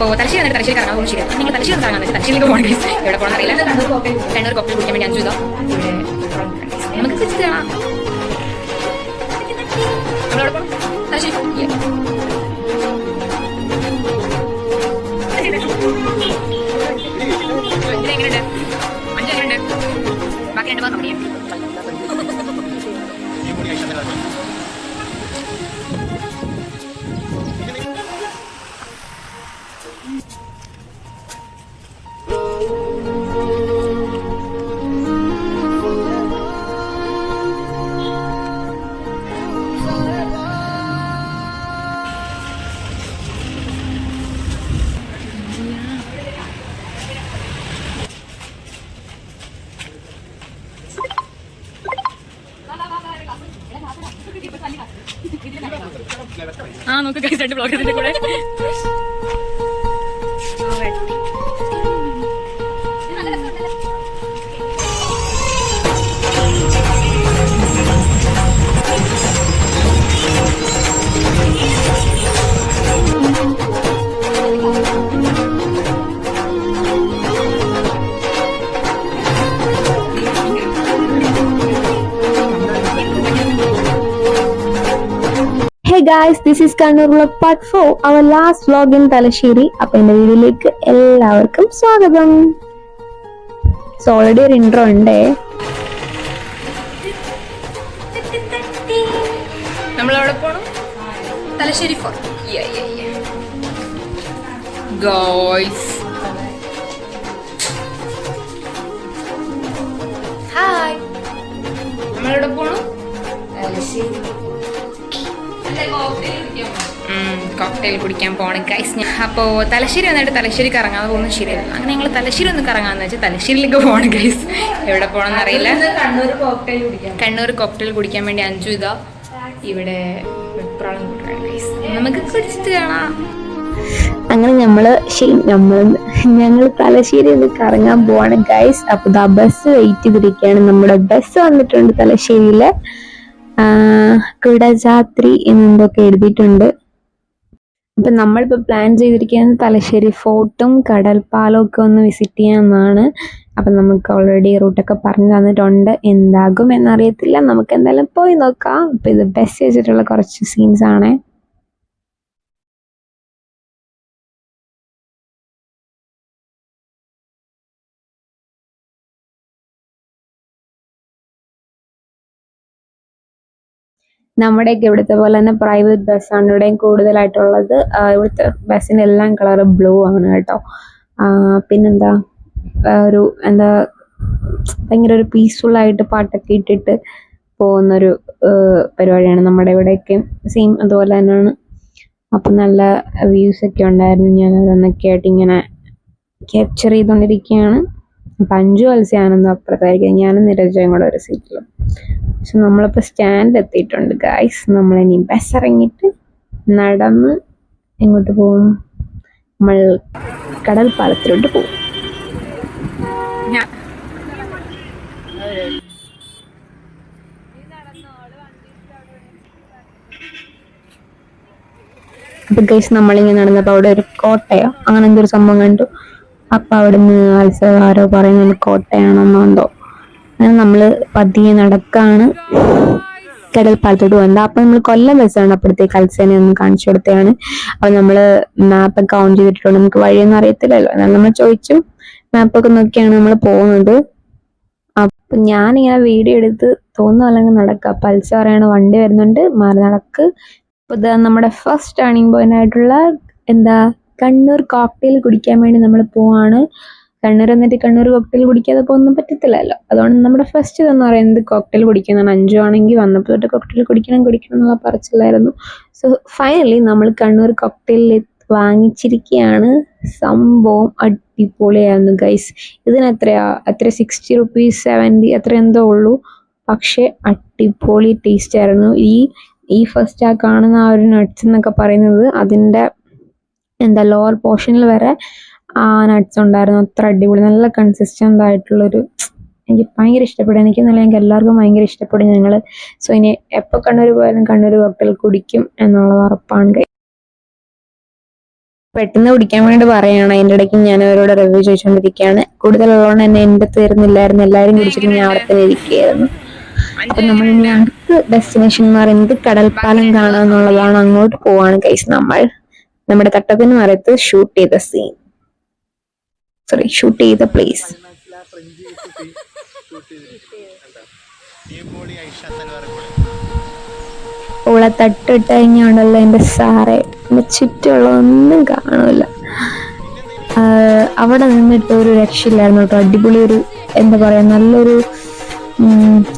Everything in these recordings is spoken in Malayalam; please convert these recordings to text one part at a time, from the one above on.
അപ്പോൾ തലശ്ശേരി വന്നിട്ട് തലശ്ശേരി കറങ്ങാൻ പോകും ശരി നിങ്ങൾ തലശ്ശേരി ഒന്ന് കറങ്ങാൻ തലശ്ശേരിലേക്ക് പോകണം ഗൈസ് എവിടെ പോകണം അറിയില്ല. കണ്ണൂർ കോപ്പിൽ കുടിക്കാൻ വേണ്ടി അഞ്ചു ഇതാ നമുക്ക് തലശ്ശേരി ആ നോക്ക് കൈ guys this is Kannur part four our last vlog in Thalassery അപ്പൊ എന്റെ വീഡിയോയിലേക്ക് എല്ലാവർക്കും സ്വാഗതം. സോ ഓൾറെഡി ഒരു ഇൻട്രോ ഉണ്ടേ. നമ്മളവിടെ പോണം? തലശ്ശേരി ഫോർ ഗോയ്സ് ഹായ് നമ്മളെവിടെ പോണം? കോക്ടെയിൽ കുടിക്കാൻ പോകണം ഗൈസ് അപ്പോൾ തലശ്ശേരി വന്നിട്ട് തലശ്ശേരിക്ക് ഇറങ്ങാതെ പോകുന്നത് ശരിയല്ല. അങ്ങനെ ഞങ്ങൾ തലശ്ശേരി ഒന്ന് കറങ്ങാന്ന് വെച്ചാൽ തലശ്ശേരിയിലേക്ക് പോകണം ഗൈസ് എവിടെ പോകണം എന്നറിയില്ല കണ്ണൂർ കോക്ടെയിൽ കുടിക്കാം കണ്ണൂർ കോക്ടെയിൽ കുടിക്കാൻ വേണ്ടി അഞ്ചു ഇതാ ഇവിടെ വെപ്രാളം കൂട്ടുകയാണ് ഗൈസ് നമുക്ക് കുടിച്ചിട്ട് കാണാം. അങ്ങനെ നമ്മൾ ശരി നമ്മൾ ഞങ്ങൾ തലശ്ശേരി ഒന്ന് കറങ്ങാൻ പോവാണ് ഗൈസ് അപ്പൊ ദാ ബസ് വെയിറ്റ് ചെയ്തിരിക്കുകയാണ്. നമ്മുടെ ബസ് വന്നിട്ടുണ്ട് തലശ്ശേരിയിൽ. കുടജാത്രി എന്നെന്തൊക്കെ എഴുതിയിട്ടുണ്ട്. അപ്പൊ നമ്മളിപ്പോൾ പ്ലാൻ ചെയ്തിരിക്കുന്നത് തലശ്ശേരി ഫോർട്ടും കടൽപ്പാലവും ഒക്കെ ഒന്ന് വിസിറ്റ് ചെയ്യാമെന്നാണ് അപ്പം നമുക്ക് ഓൾറെഡി റൂട്ടൊക്കെ പറഞ്ഞു തന്നിട്ടുണ്ട്. എന്താകും എന്നറിയത്തില്ല. നമുക്ക് എന്തായാലും പോയി നോക്കാം. അപ്പം ഇത് ബസ് വെച്ചിട്ടുള്ള കുറച്ച് സീൻസ് ആണ്. നമ്മുടെയൊക്കെ ഇവിടുത്തെ പോലെ തന്നെ പ്രൈവറ്റ് ബസ്സാണ് ഇവിടെയും കൂടുതലായിട്ടുള്ളത്. ഇവിടുത്തെ ബസ്സിന്റെ എല്ലാം കളർ ബ്ലൂ ആണ് കേട്ടോ. പിന്നെന്താ? ഒരു എന്താ ഭയങ്കര ഒരു പീസ്ഫുൾ ആയിട്ട് പാട്ടൊക്കെ ഇട്ടിട്ട് പോകുന്നൊരു പരിപാടിയാണ് നമ്മുടെ ഇവിടെയൊക്കെ. സെയിം അതുപോലെ തന്നെയാണ്. അപ്പം നല്ല വ്യൂസ് ഒക്കെ ഉണ്ടായിരുന്നു. ഞാൻ അതൊന്നൊക്കെ ആയിട്ട് ഇങ്ങനെ ക്യാപ്ചർ ചെയ്തുകൊണ്ടിരിക്കുകയാണ്. അപ്പം അഞ്ചു മത്സ്യാനന്ദം അപ്പുറത്തായിരിക്കും ഞാനും നിരജയും കൂടെ ഒരു സീറ്റിലും. പക്ഷെ നമ്മളിപ്പോൾ സ്റ്റാൻഡ് എത്തിയിട്ടുണ്ട് ഗായ്സ് നമ്മളിനി ബസ് ഇറങ്ങിയിട്ട് നടന്ന് എങ്ങോട്ട് പോകും നമ്മൾ കടൽ പാലത്തിലോട്ട് പോകും അപ്പൊ ഗൈസ് നമ്മളിങ്ങനെ നടന്നപ്പോൾ അവിടെ ഒരു കോട്ടയോ? അങ്ങനെ എന്തൊരു സംഭവം കണ്ടു. അപ്പൊ അവിടുന്ന് ആരോ പറയുന്നത് കോട്ടയാണെന്നോ എന്തോ അങ്ങനെ നമ്മൾ പതിയെ നടക്കാണ്. കടൽ പാലത്തോട്ട് പോകുന്നത് അപ്പൊ നമ്മൾ കൊല്ലം ബസ്സാണ് അപ്പോഴത്തേക്ക് അൽസേനെ ഒന്ന് കാണിച്ചു കൊടുത്തതാണ്. അപ്പൊ നമ്മൾ മാപ്പൊക്കെ ഓൺ ചെയ്തിട്ടുണ്ട്. നമുക്ക് വഴിയൊന്നും അറിയത്തില്ലല്ലോ. എന്നാൽ നമ്മൾ ചോദിച്ചു. മാപ്പൊക്കെ നോക്കിയാണ് നമ്മൾ പോകുന്നത്. അപ്പൊ ഞാനിങ്ങനെ വീഡിയോ എടുത്ത് തോന്നുന്നു അല്ലെങ്കിൽ നടക്കുക പൽസ പറയാണ് വണ്ടി വരുന്നുണ്ട്. മാറി നടക്ക്. അപ്പൊ ഇത് നമ്മുടെ ഫസ്റ്റ് ടേണിംഗ് പോയിന്റ് ആയിട്ടുള്ള എന്താ കണ്ണൂർ കോക്ടെയിൽ കുടിക്കാൻ വേണ്ടി നമ്മൾ പോവാണ്. കണ്ണൂർ എന്നിട്ട് കണ്ണൂർ കോക്ടെയിൽ കുടിക്കാതെ പോകുന്നൊന്നും പറ്റത്തില്ലല്ലോ. അതുകൊണ്ട് നമ്മുടെ ഫസ്റ്റ് ഇതെന്ന് പറയുന്നത് കോക്ടെയിൽ കുടിക്കുന്നതാണ്. അഞ്ചു ആണെങ്കിൽ വന്നപ്പോൾ തൊട്ട് കോക്ടെയിൽ കുടിക്കണം കുടിക്കണം എന്നുള്ള പറച്ചിലായിരുന്നു. സോ ഫൈനലി നമ്മൾ കണ്ണൂർ കോക്ടെയിൽ വാങ്ങിച്ചിരിക്കുകയാണ് സംഭവം അടിപൊളിയായിരുന്നു ഗൈസ് ഇതിന് എത്രയാ എത്ര സിക്സ്റ്റി റുപ്പീസ് സെവന്റി അത്ര എന്തോ ഉള്ളൂ. പക്ഷേ അടിപൊളി ടേസ്റ്റ് ആയിരുന്നു. ഈ ഈ ഫസ്റ്റ് ആ കാണുന്ന ആ ഒരു നട്ട്സ് എന്നൊക്കെ പറയുന്നത് അതിന്റെ എന്താ ലോവർ പോർഷനിൽ വരെ ആ നട്ട്സ് ഉണ്ടായിരുന്നു. അത്ര അടിപൊളി നല്ല കൺസിസ്റ്റന്റ് ആയിട്ടുള്ളൊരു എനിക്ക് ഭയങ്കര ഇഷ്ടപ്പെടും എനിക്ക് നല്ല എനിക്ക് എല്ലാവർക്കും ഭയങ്കര ഇഷ്ടപ്പെടും ഞങ്ങൾ സോ ഇനി എപ്പോൾ കണ്ണൂർ പോയാലും കണ്ണൂർ കോക്ടെയിൽ കുടിക്കും എന്നുള്ളത് ഉറപ്പാണ്. പെട്ടെന്ന് കുടിക്കാൻ വേണ്ടി പറയുകയാണ് അതിന്റെ ഇടയ്ക്ക് ഞാൻ അവരോട് റിവ്യൂ ചോദിച്ചുകൊണ്ടിരിക്കുകയാണ് കൂടുതലുള്ളതുകൊണ്ട് തന്നെ എന്റെ തീർന്നില്ലായിരുന്നു എല്ലാവരും കുടിച്ചിട്ട് ഞാൻ അവിടെ തന്നെ ഇരിക്കുകയായിരുന്നു. അപ്പൊ നമ്മൾ ഇനി അടുത്ത ഡെസ്റ്റിനേഷൻ എന്ന് പറയുന്നത് കടൽപ്പാലം കാണുക എന്നുള്ളതാണ് അങ്ങോട്ട് പോവാണ് കൈസ് നമ്മൾ. നമ്മുടെ തട്ടത്തിന് മറയത്ത് ഷൂട്ട് ചെയ്ത സീൻ സോറി ഷൂട്ട് ചെയ്ത പ്ലേസ് ഓളെ തട്ടിട്ട് കഴിഞ്ഞാണല്ലോ എന്റെ സാറെ. എന്റെ ചുറ്റുമുള്ള ഒന്നും കാണൂല അവിടെ നിന്നിട്ട് ഒരു രക്ഷയില്ലായിരുന്നു കേട്ടോ. അടിപൊളി ഒരു എന്താ പറയാ നല്ലൊരു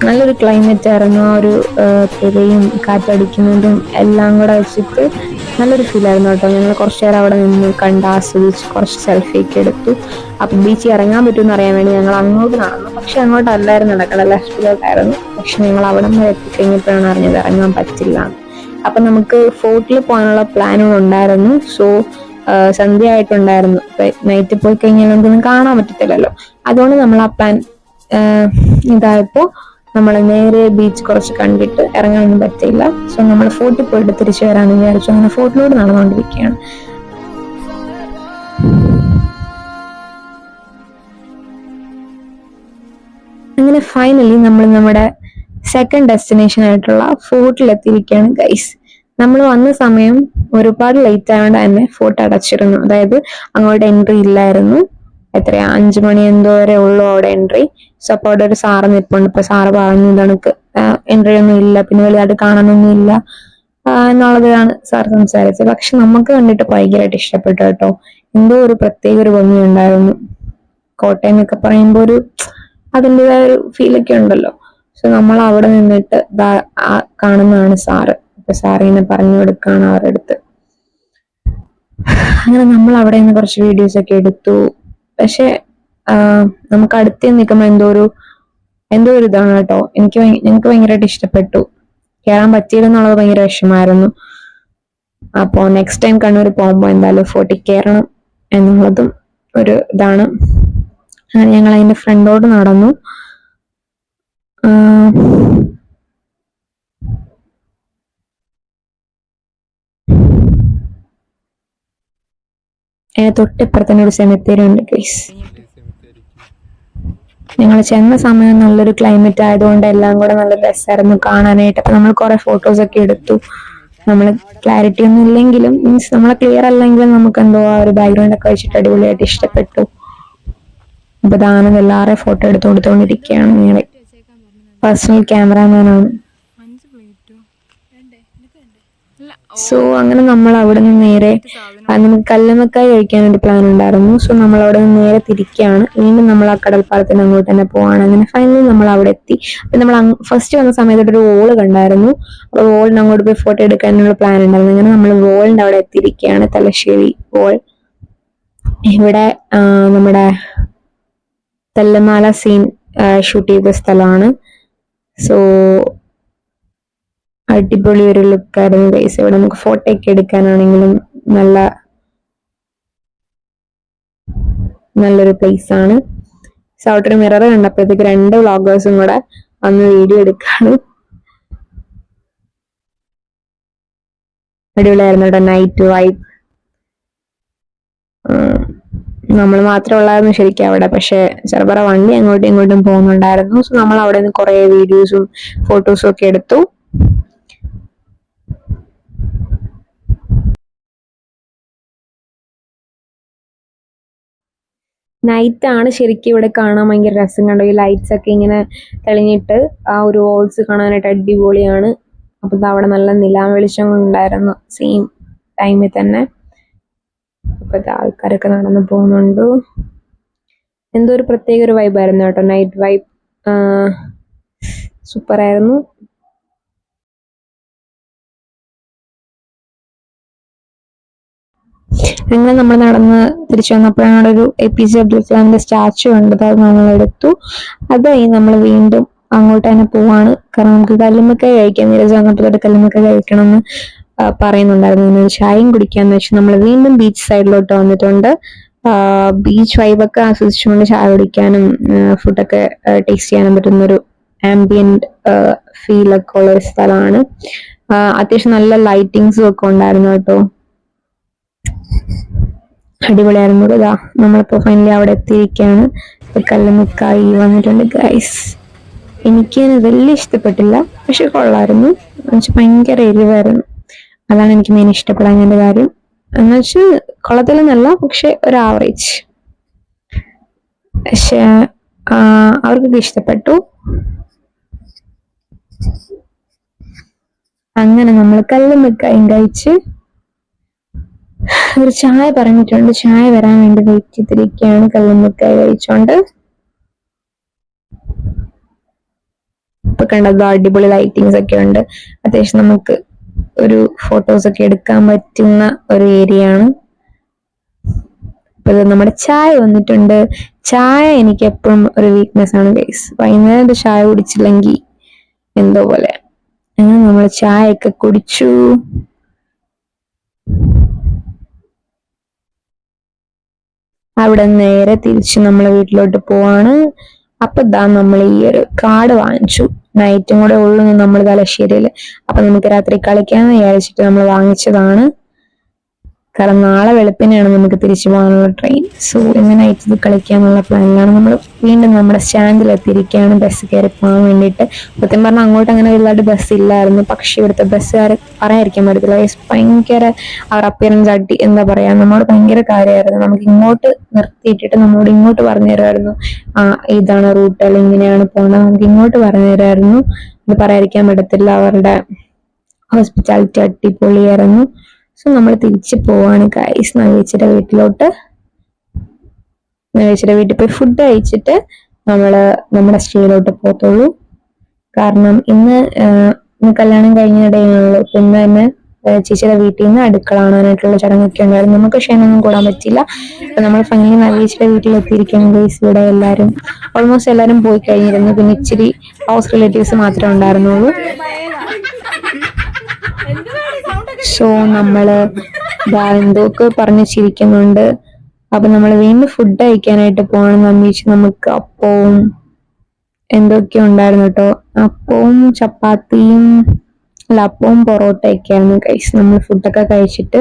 നല്ലൊരു ക്ലൈമറ്റ് ആയിരുന്നു. ആ ഒരു തിരയും കാറ്റടിക്കുന്നതും എല്ലാം കൂടെ വെച്ചിട്ട് നല്ലൊരു ഫീൽ ആയിരുന്നു കേട്ടോ. ഞങ്ങൾ കുറച്ച് നേരം അവിടെ നിന്ന് കണ്ട് ആസ്വദിച്ച് കുറച്ച് സെൽഫി ഒക്കെ എടുത്തു. അപ്പൊ ബീച്ചിൽ ഇറങ്ങാൻ പറ്റുമെന്ന് അറിയാൻ വേണ്ടി ഞങ്ങൾ അങ്ങോട്ട് നടന്നു. പക്ഷെ അങ്ങോട്ടല്ലായിരുന്നു നടക്കണം ലെഫ്റ്റിലോട്ടായിരുന്നു പക്ഷെ ഞങ്ങൾ അവിടെ നിന്ന് എത്തിക്കഴിഞ്ഞപ്പോഴാണ് അറിഞ്ഞത് ഇറങ്ങാൻ പറ്റില്ല അപ്പൊ നമുക്ക് ഫോർട്ടിൽ പോകാനുള്ള പ്ലാനുകൾ ഉണ്ടായിരുന്നു. സോ സന്ധ്യ ആയിട്ടുണ്ടായിരുന്നു. നൈറ്റ് പോയി കഴിഞ്ഞാൽ നമുക്കൊന്നും കാണാൻ പറ്റത്തില്ലല്ലോ. അതുകൊണ്ട് നമ്മൾ ആ പ്ലാൻ ഇതായപ്പോ നമ്മൾ നേരെ ബീച്ച് കുറച്ച് കണ്ടിട്ട് ഇറങ്ങാനൊന്നും പറ്റില്ല സോ നമ്മൾ ഫോർട്ടിൽ പോയിട്ട് തിരിച്ചു വരാമെന്ന് വിചാരിച്ചു. അങ്ങനെ ഫോർട്ടിലൂടെ നടന്നുകൊണ്ടിരിക്കുകയാണ് അങ്ങനെ ഫൈനലി നമ്മൾ നമ്മുടെ സെക്കൻഡ് ഡെസ്റ്റിനേഷൻ ആയിട്ടുള്ള ഫോർട്ടിൽ എത്തിയിരിക്കുകയാണ് ഗൈസ് നമ്മൾ വന്ന സമയം ഒരുപാട് ലേറ്റ് ആയതുകൊണ്ട് തന്നെ ഫോർട്ട് അടച്ചിരുന്നു. അതായത് അങ്ങോട്ട് എൻട്രി ഇല്ലായിരുന്നു. എത്രയാ? അഞ്ചു മണി എന്തോ വരെ ഉള്ളു അവിടെ എൻട്രി സോ അപ്പോൾ അവിടെ ഒരു സാറ് നിൽപ്പുണ്ട് ഇപ്പൊ സാറ് പറഞ്ഞു ഇതണക്ക് എൻട്രി ഒന്നും ഇല്ല. പിന്നെ വലുതായിട്ട് കാണാനൊന്നും ഇല്ല. എന്നുള്ളതാണ് സാർ സംസാരിച്ചത്. പക്ഷെ നമുക്ക് കണ്ടിട്ട് ഭയങ്കരമായിട്ട് ഇഷ്ടപ്പെട്ടു കേട്ടോ. എന്തോ ഒരു പ്രത്യേക ഒരു ഭംഗി ഉണ്ടായിരുന്നു. കോട്ടയം എന്നൊക്കെ പറയുമ്പോൾ ഒരു അതിന്റെതായ ഒരു ഫീലൊക്കെ ഉണ്ടല്ലോ. സോ നമ്മൾ അവിടെ നിന്നിട്ട് കാണുന്നതാണ് സാറ് അപ്പൊ സാറ് ഇങ്ങനെ പറഞ്ഞു കൊടുക്കാണ് അവരുടെ അടുത്ത്. അങ്ങനെ നമ്മൾ അവിടെ നിന്ന് കുറച്ച് വീഡിയോസ് ഒക്കെ എടുത്തു. പക്ഷെ നമുക്ക് അടുത്ത് നിൽക്കുമ്പോൾ എന്തോ ഒരു എന്തോ ഒരു ഇതാണ് കേട്ടോ. എനിക്ക് ഞങ്ങൾക്ക് ഭയങ്കരമായിട്ട് ഇഷ്ടപ്പെട്ടു. കയറാൻ പറ്റിയില്ലെന്നുള്ളത് ഭയങ്കര വിഷമായിരുന്നു അപ്പോൾ നെക്സ്റ്റ് ടൈം കണ്ണൂർ പോകുമ്പോൾ എന്തായാലും ഫോർട്ടി കയറണം എന്നുള്ളതും ഒരു ഇതാണ്. ഞങ്ങൾ അതിന്റെ ഫ്രണ്ടോട് നടന്നു. ആ, അതിന് തന്നെ ഒരു സെമിത്തേരി ഉണ്ട് ഗൈസ് നിങ്ങൾ ചെന്ന സമയം നല്ലൊരു ക്ലൈമറ്റ് ആയതുകൊണ്ട് എല്ലാം കൂടെ നല്ല രസമായിരുന്നു കാണാനായിട്ട്. അപ്പൊ നമ്മൾ കുറെ ഫോട്ടോസ് ഒക്കെ എടുത്തു. നമ്മൾ ക്ലാരിറ്റി ഒന്നും ഇല്ലെങ്കിലും മീൻസ് നമ്മൾ ക്ലിയർ അല്ലെങ്കിലും നമുക്ക് എന്തോ ആ ഒരു ബാക്ക്ഗ്രൗണ്ട് ഒക്കെ വെച്ചിട്ട് അടിപൊളിയായിട്ട് ഇഷ്ടപ്പെട്ടു. അപ്പൊ ദാനം എല്ലാവരെയും ഫോട്ടോ എടുത്തു കൊടുത്തുകൊണ്ടിരിക്കുകയാണ്. ഞങ്ങൾ പേഴ്സണൽ ക്യാമറാമാനാണ് സോ അങ്ങനെ നമ്മൾ അവിടെ നിന്ന് നേരെ നമുക്ക് കല്ലുമക്കായി കഴിക്കാൻ ഒരു പ്ലാൻ ഉണ്ടായിരുന്നു. സോ നമ്മൾ അവിടെ നിന്ന് നേരെ തിരിക്കുകയാണ് വീണ്ടും നമ്മൾ ആ കടൽപ്പാലത്തിന് അങ്ങോട്ട് തന്നെ പോവാണ്. അങ്ങനെ ഫൈനലി നമ്മൾ അവിടെ എത്തി. അപ്പൊ നമ്മൾ ഫസ്റ്റ് വന്ന സമയത്ത് ഒരു വോൾ കണ്ടായിരുന്നു അപ്പൊ വോളിന് അങ്ങോട്ട് പോയി ഫോട്ടോ എടുക്കാനുള്ള പ്ലാൻ ഉണ്ടായിരുന്നു. അങ്ങനെ നമ്മൾ വോളിന്റെ അവിടെ എത്തിയിരിക്കുകയാണ്. തലശ്ശേരി വോൾ ഇവിടെ നമ്മുടെ തെല്ലമാല സീൻ ഷൂട്ട് ചെയ്ത സ്ഥലമാണ്. സോ അടിപൊളി ഒരു ലുക്കായിരുന്നു ഗൈസ് ഇവിടെ നമുക്ക് ഫോട്ടോ ഒക്കെ എടുക്കാനാണെങ്കിലും നല്ല നല്ലൊരു പ്ലേസ് ആണ്. സൗട്ടർ മിറർ കണ്ടപ്പോഴത്തേക്ക് രണ്ട് വ്ളോഗേഴ്സും കൂടെ വന്ന് വീഡിയോ എടുക്കാണ്. അടിപൊളിയായിരുന്നു കേട്ടോ നൈറ്റ് വൈബ് നമ്മൾ മാത്രമുള്ളായിരുന്നു ശരിക്കും അവിടെ പക്ഷെ ചെറുപറ വണ്ടി അങ്ങോട്ടും ഇങ്ങോട്ടും പോകുന്നുണ്ടായിരുന്നു. സോ നമ്മൾ അവിടെ നിന്ന് കുറേ വീഡിയോസും ഫോട്ടോസും ഒക്കെ എടുത്തു. നൈറ്റ് ആണ് ശരിക്കും ഇവിടെ കാണാൻ ഭയങ്കര രസം. കണ്ടോ? ഈ ലൈറ്റ്സ് ഒക്കെ ഇങ്ങനെ തെളിഞ്ഞിട്ട് ആ ഒരു വോൾസ് കാണാനായിട്ട് അടിപൊളിയാണ്. അപ്പൊ അവിടെ നല്ല നിലാം വെളിച്ചം ഉണ്ടായിരുന്നു സെയിം ടൈമിൽ തന്നെ. അപ്പൊ ആൾക്കാരൊക്കെ നടന്നു പോകുന്നുണ്ട്. എന്തോ ഒരു പ്രത്യേക ഒരു വൈബായിരുന്നു കേട്ടോ. നൈറ്റ് വൈബ് സൂപ്പർ അങ്ങനെ നമ്മൾ നടന്ന് തിരിച്ചു വന്നപ്പോഴാണ് അവിടെ ഒരു എ പി ജെ അബ്ദുൽ കലാമിന്റെ സ്റ്റാച്ചു കണ്ടത്. അത് നമ്മൾ എടുത്തു. അതായി നമ്മൾ വീണ്ടും അങ്ങോട്ട് തന്നെ പോവാണ്. കാരണം നമുക്ക് കല്ലുമ്മക്കായി കഴിക്കാൻ നീരജ് വന്നപ്പോൾ തൊട്ട് കല്ലുമ്മക്കായി കഴിക്കണം എന്ന് പറയുന്നുണ്ടായിരുന്നു. ഇന്ന് ചായയും കുടിക്കാന്ന് വെച്ച് നമ്മൾ വീണ്ടും ബീച്ച് സൈഡിലോട്ട് വന്നിട്ടുണ്ട്. ബീച്ച് വൈബൊക്കെ ആസ്വദിച്ചുകൊണ്ട് ചായ കുടിക്കാനും ഫുഡൊക്കെ ടേസ്റ്റ് ചെയ്യാനും പറ്റുന്ന ഒരു ആംബിയന്റ് ഫീലൊക്കെ ഉള്ള ഒരു സ്ഥലമാണ്. അത്യാവശ്യം നല്ല ലൈറ്റിങ്സും ഒക്കെ ഉണ്ടായിരുന്നു കേട്ടോ. അടിപൊളിയായിരുന്നു ഇതാ നമ്മളിപ്പോ ഫൈനലി അവിടെ എത്തിയിരിക്കുകയാണ്. കല്ലുമുക്കായി വന്നിട്ടുണ്ട് ഗൈസ് എനിക്ക് വലിയ ഇഷ്ടപ്പെട്ടില്ല പക്ഷെ കൊള്ളായിരുന്നു. എന്നുവെച്ചാൽ ഭയങ്കര എരിവായിരുന്നു. അതാണ് എനിക്ക് മെയിൻ ഇഷ്ടപ്പെടാൻ കാര്യം. എന്നുവെച്ച് കൊള്ളത്തിലെന്നല്ല പക്ഷെ ഒരു ആവറേജ് പക്ഷെ അവർക്കൊക്കെ ഇഷ്ടപ്പെട്ടു. അങ്ങനെ നമ്മൾ കല്ലുമ്മക്കായും കഴിച്ച് ഒരു ചായ പറഞ്ഞിട്ടുണ്ട്. ചായ വരാൻ വേണ്ടി വെയിറ്റ് ചെയ്തിരിക്കുകയാണ് കല്ലുമ്മക്കായ കഴിച്ചോണ്ട്. ഇപ്പൊ കണ്ടത് അടിപൊളി ലൈറ്റിങ്സ് ഒക്കെ ഉണ്ട്. അത്യാവശ്യം നമുക്ക് ഒരു ഫോട്ടോസ് ഒക്കെ എടുക്കാൻ പറ്റുന്ന ഒരു ഏരിയ ആണ്. ഇപ്പൊ നമ്മുടെ ചായ വന്നിട്ടുണ്ട്. ചായ എനിക്ക് എപ്പോഴും ഒരു വീക്ക്നെസ് ആണ് ഗൈസ് വൈകുന്നേരം ചായ കുടിച്ചില്ലെങ്കിൽ എന്തോ പോലെ. അങ്ങനെ നമ്മൾ ചായ ഒക്കെ കുടിച്ചു. അവിടെ നേരെ തിരിച്ച് നമ്മളെ വീട്ടിലോട്ട് പോവാണ്. അപ്പൊ ഇതാ നമ്മൾ ഈ ഒരു കാർഡ് വാങ്ങിച്ചു. നൈറ്റും കൂടെ ഉള്ളു നമ്മൾ തലശ്ശേരിയിൽ അപ്പൊ നമുക്ക് രാത്രി കളിക്കാന്ന് വിചാരിച്ചിട്ട് നമ്മൾ വാങ്ങിച്ചതാണ്. കാരണം നാളെ വെളുപ്പിനെയാണ് നമുക്ക് തിരിച്ചു പോകാനുള്ള ട്രെയിൻ സോ നൈറ്റ് ഇത് കളിക്കാന്നുള്ള പ്ലാനിലാണ് നമ്മൾ വീണ്ടും നമ്മുടെ സ്റ്റാൻഡിൽ എത്തിയിരിക്കുകയാണ്. ബസ് കയറി പോകാൻ വേണ്ടിയിട്ട്. സത്യം പറഞ്ഞാൽ അങ്ങോട്ട് അങ്ങനെ വലുതായിട്ട് ബസ് ഇല്ലായിരുന്നു. പക്ഷെ ഇവിടുത്തെ ബസ്സുകാർ പറയാതിരിക്കാൻ പറ്റത്തില്ല. ഭയങ്കര അവർ അപ്പിയറൻസ് അടി എന്താ പറയാ? നമ്മളോട് ഭയങ്കര കാര്യമായിരുന്നു. നമുക്ക് ഇങ്ങോട്ട് നിർത്തിയിട്ടിട്ട് നമ്മളോട് ഇങ്ങോട്ട് പറഞ്ഞു തരുമായിരുന്നു. ആ ഇതാണ് റൂട്ട് അല്ലെങ്കിൽ ഇങ്ങനെയാണ് പോകുന്നത്. നമുക്ക് ഇങ്ങോട്ട് പറഞ്ഞു തരുമായിരുന്നു. ഇത് പറയാതിരിക്കാൻ പറ്റത്തില്ല. അവരുടെ ഹോസ്പിറ്റാലിറ്റി അടിപൊളിയായിരുന്നു. സോ നമ്മൾ തിരിച്ചു പോവാണ് ഗൈസ് നവേച്ചിയുടെ വീട്ടിലോട്ട്. നവേച്ചിയുടെ വീട്ടിൽ പോയി ഫുഡ് കഴിച്ചിട്ട് നമ്മൾ നമ്മുടെ സ്റ്റേയിലോട്ട് പോകത്തുള്ളൂ. കാരണം ഇന്ന് കല്യാണം കഴിഞ്ഞ പിന്നെ ഇന്ന് തന്നെ ചേച്ചിയുടെ വീട്ടിൽ നിന്ന് അടുക്കള കാണാനായിട്ടുള്ള ചടങ്ങൊക്കെ ഉണ്ടായിരുന്നു. നമുക്ക് ക്ഷേമൊന്നും കൂടാൻ പറ്റില്ല. അപ്പൊ നമ്മൾ ഫൈനലി നവീച്ചിയുടെ വീട്ടിൽ എത്തിയിരിക്കുകയാണ് ഗൈസ് ഇവിടെ എല്ലാവരും ഓൾമോസ്റ്റ് എല്ലാവരും പോയി കഴിഞ്ഞിരുന്നു. പിന്നെ ഇച്ചിരി ഹൗസ് റിലേറ്റീവ്സ് മാത്രമേ ഉണ്ടായിരുന്നുള്ളൂ. സോ നമ്മൾ എന്തൊക്കെ പറഞ്ഞ് ചിരിക്കുന്നുണ്ട് അപ്പൊ നമ്മൾ വീണ്ടും ഫുഡ് കഴിക്കാനായിട്ട് പോകണം അമ്മീച്ച് നമുക്ക് അപ്പവും എന്തൊക്കെ ഉണ്ടായിരുന്നു കേട്ടോ അപ്പവും ചപ്പാത്തിയും അല്ല അപ്പവും പൊറോട്ടയൊക്കെ ആയിരുന്നു കഴിച്ച് നമ്മൾ ഫുഡൊക്കെ കഴിച്ചിട്ട്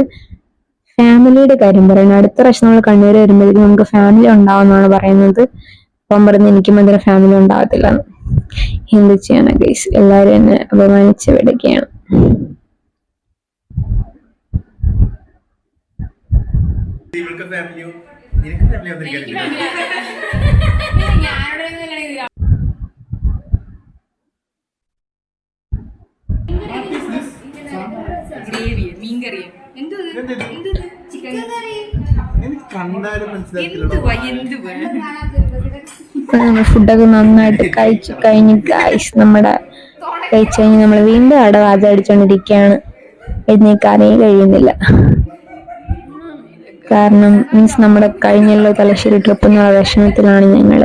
ഫാമിലിയുടെ കാര്യം പറയുന്നത്. അടുത്ത പ്രാവശ്യം നമ്മൾ കണ്ണൂർ വരുമ്പോഴേക്കും നമുക്ക് ഫാമിലി ഉണ്ടാവുമെന്നാണ് പറയുന്നത്. അപ്പം പറയുന്നത് എനിക്കും അതിന് ഫാമിലി ഉണ്ടാവത്തില്ല എന്ത് ചെയ്യാനാ ഗൈസ് എല്ലാവരും എന്നെ അപമാനിച്ച് വിടുകയാണ്. ഇവൾക്ക് ഫാമിലിയോ നിനക്ക് ഫാമിലി ഫുഡൊക്കെ നന്നായിട്ട് കഴിച്ചു കഴിഞ്ഞ് ഗൈസ് നമ്മുടെ കഴിച്ചു കഴിഞ്ഞ് നമ്മൾ വീണ്ടും അവിടെ വാചടിച്ചോണ്ടിരിക്കുകയാണ് എഴുന്നേക്കാനേ കഴിയുന്നില്ല. കാരണം മീൻസ് നമ്മുടെ കഴിഞ്ഞല്ലോ തലശ്ശേരി ട്രിപ്പ് എന്നുള്ള വിഷമത്തിലാണ് ഞങ്ങൾ.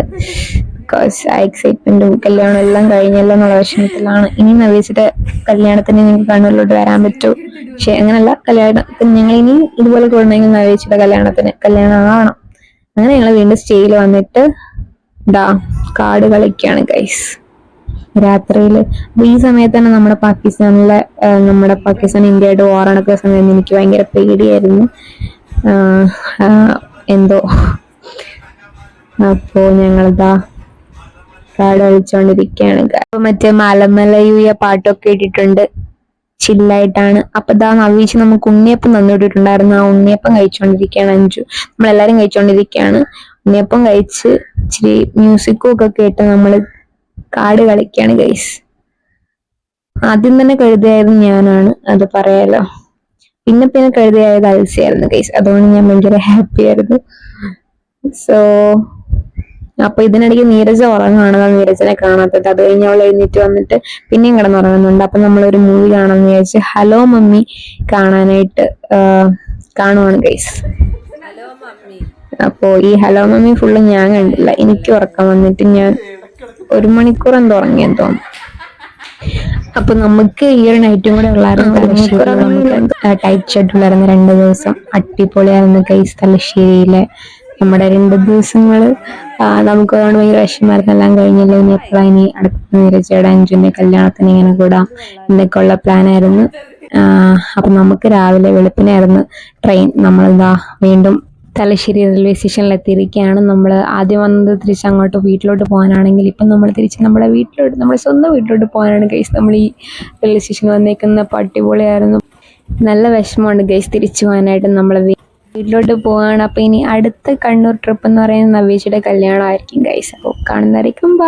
ബിക്കോസ് ആ എക്സൈറ്റ്മെന്റും കല്യാണം എല്ലാം കഴിഞ്ഞല്ലോ എന്നുള്ള വിഷമത്തിലാണ്. ഇനി നവീസിന്റെ കല്യാണത്തിന് നിങ്ങൾക്ക് കണ്ണൂരിലോട്ട് വരാൻ പറ്റൂ. പക്ഷെ അങ്ങനല്ല കല്യാണത്തിന് ഞങ്ങൾ ഇനി ഇതുപോലെ കൂടണമെങ്കിൽ നവീസിന്റെ കല്യാണത്തിന് കല്യാണം ആവണം. അങ്ങനെ ഞങ്ങൾ വീണ്ടും സ്റ്റേയിൽ വന്നിട്ട് ഡാ കാട് കളിക്കാണ് ഗൈസ് രാത്രിയിൽ ഈ സമയത്ത് തന്നെ നമ്മുടെ പാകിസ്ഥാനിലെ നമ്മുടെ പാകിസ്ഥാൻ ഇന്ത്യയുടെ ഓറണക്കുന്ന സമയത്ത് എനിക്ക് ഭയങ്കര പേടിയായിരുന്നു. എന്തോ. അപ്പോ ഞങ്ങളിതാ കാട് കളിച്ചോണ്ടിരിക്കുകയാണ് അപ്പൊ മറ്റേ മലമലയൂയ പാട്ടൊക്കെ ഇട്ടിട്ടുണ്ട്. ചില്ലായിട്ടാണ്. അപ്പൊ ഇതാ നവീച്ച് നമുക്ക് ഉണ്ണിയപ്പം തന്നിട്ടിട്ടുണ്ടായിരുന്നു. ആ ഉണ്ണിയപ്പം കഴിച്ചോണ്ടിരിക്കയാണ് അഞ്ചു നമ്മളെല്ലാരും കഴിച്ചോണ്ടിരിക്കയാണ് ഉണ്ണിയപ്പം കഴിച്ച് ഇച്ചിരി മ്യൂസിക്കും ഒക്കെ കേട്ട് നമ്മൾ കാട് കളിക്കാണ് ഗൈസ് ആദ്യം തന്നെ കരുതിയായിരുന്നു ഞാനാണ്. അത് പറയാലോ? പിന്നെ പിന്നെ കഴുതിയായത് അൽസിയായിരുന്നു കേസ് അതുകൊണ്ട് ഞാൻ ഭയങ്കര ഹാപ്പി ആയിരുന്നു. സോ അപ്പൊ ഇതിനിടയ്ക്ക് നീരജ ഉറങ്ങാണ് നീരജനെ കാണാത്തത്. അത് കഴിഞ്ഞ് അവൾ എഴുന്നേറ്റ് വന്നിട്ട് പിന്നെയും കിടന്നുറങ്ങുന്നുണ്ട്. അപ്പൊ നമ്മൾ ഒരു മൂവി കാണാമെന്ന് വിചാരിച്ച് ഹലോ മമ്മി കാണാനായിട്ട് കാണുവാണ് ഗൈസ് അപ്പോ ഈ ഹലോ മമ്മി ഫുള്ള് ഞാൻ കണ്ടില്ല. എനിക്ക് ഉറക്കം വന്നിട്ട് ഞാൻ ഒരു മണിക്കൂർ എന്തോ ഉറങ്ങിയെന്ന് തോന്നുന്നു. അപ്പൊ നമുക്ക് ഈ ഒരു നൈറ്റും കൂടെ ഉള്ളായിരുന്നു. ടൈറ്റ് ഷെഡ്യൂളായിരുന്നു രണ്ട് ദിവസം. അടിപൊളിയായിരുന്നു കൈസ് തലശ്ശേരിയിലെ നമ്മുടെ രണ്ട് ദിവസങ്ങൾ നമുക്ക് അതുകൊണ്ട് ഭയങ്കര വിഷമായിരുന്നു എല്ലാം കഴിഞ്ഞല്ലോ. ഇനി എപ്പോഴാ ഇനി അടുത്ത നിരച്ചയുടെ അഞ്ചിന്റെ കല്യാണത്തിന് ഇങ്ങനെ കൂടാം. എന്നൊക്കെ ഉള്ള പ്ലാനായിരുന്നു അപ്പൊ നമുക്ക് രാവിലെ വെളുപ്പിനായിരുന്നു ട്രെയിൻ നമ്മളെന്താ വീണ്ടും തലശ്ശേരി റെയിൽവേ സ്റ്റേഷനിൽ എത്തിയിരിക്കുകയാണ് നമ്മൾ ആദ്യം വന്നത് തിരിച്ച് അങ്ങോട്ട് വീട്ടിലോട്ട് പോകാനാണെങ്കിൽ ഇപ്പം നമ്മൾ തിരിച്ച് നമ്മുടെ വീട്ടിലോട്ട് നമ്മുടെ സ്വന്തം വീട്ടിലോട്ട് പോകാനാണ് ഗൈസ് നമ്മൾ ഈ റെയിൽവേ സ്റ്റേഷനിൽ വന്നേക്കുന്ന പട്ടിപൊളിയായിരുന്നു നല്ല വിഷമമുണ്ട് ഗൈസ് തിരിച്ചു പോകാനായിട്ട് നമ്മൾ വീട്ടിലോട്ട് പോവാണ്. അപ്പോൾ ഇനി അടുത്ത കണ്ണൂർ ട്രിപ്പ് എന്ന് പറയുന്നത് നവീച്ചയുടെ കല്യാണമായിരിക്കും ഗൈസ് അപ്പോൾ കാണുന്നതായിരിക്കും